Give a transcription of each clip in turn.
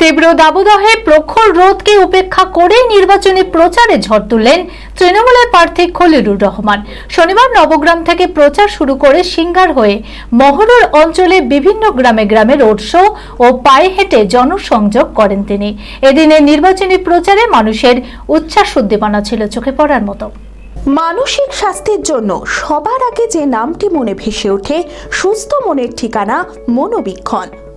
তীব্র দাবদাহে প্রখর রোধকে উপেক্ষা করে নির্বাচনী প্রচারে ঝড় তুললেন তৃণমূলের প্রার্থী খলিলুর রহমান। শনিবার নবগ্রাম থেকে প্রচার শুরু করে সিঙ্গার হয়ে মহরুর অঞ্চলে বিভিন্ন গ্রামে গ্রামে রোড শো ও পায়ে হেঁটে জনসংযোগ করেন তিনি। এদিনের নির্বাচনী প্রচারে মানুষের উচ্ছ্বাস উদ্দীপনা ছিল, চোখে পড়ার মতো। মানসিক স্বাস্থ্যের জন্য সবার আগে যে নামটি মনে ভেসে ওঠে, সুস্থ মনের ঠিকানা মনোবীক্ষণ।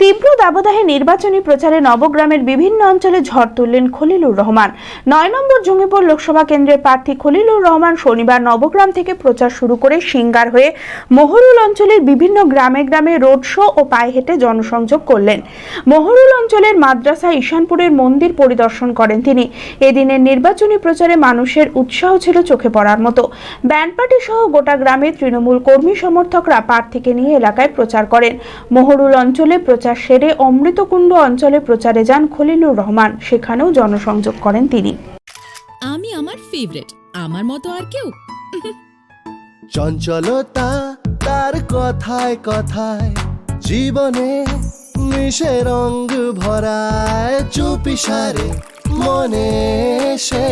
তীব্র দাবদাহে নির্বাচনী প্রচারে নবগ্রামের বিভিন্ন অঞ্চলে ঝড় তুললেন খলিলুর রহমান। নয় নম্বর জঙ্গিপুর লোকসভা কেন্দ্রের প্রার্থী খলিলুর রহমান শনিবার নবগ্রাম থেকে প্রচার শুরু করে সিঙ্গার হয়ে মহরুল অঞ্চলের বিভিন্ন গ্রামে গ্রামে রোড শো ও পায়ে হেঁটে জনসংযোগ করলেন। মহরুল অঞ্চলের মাদ্রাসা ঈশানপুরের মন্দির পরিদর্শন করেন তিনি। এদিনের নির্বাচনী প্রচারে মানুষের উৎসাহ ছিল চোখে পড়ার মতো। ব্যান্ড পার্টি সহ গোটা গ্রামে তৃণমূল কর্মী সমর্থকরা প্রার্থীকে নিয়ে এলাকায় প্রচার করেন। মহরুল অঞ্চলে প্রচার সেরে অমৃতকুণ্ড অঞ্চলে প্রচারে যান খলিলুর রহমান। সেখানেও জনসংযোগ করেন তিনি। আমি আমার ফেভারিট আমার মতো আর কেউ? চঞ্চলতা তার কথায় কথায় জীবনে মিশে রঙ ভরায় চুপি সারে মনে সে।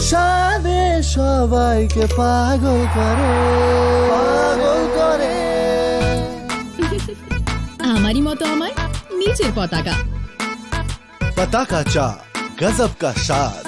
সাদে সবাইকে পাগল করে। পাগল করে মতো আমায় নিচের পতাকা পতাকা চা গজব কা স্বাদ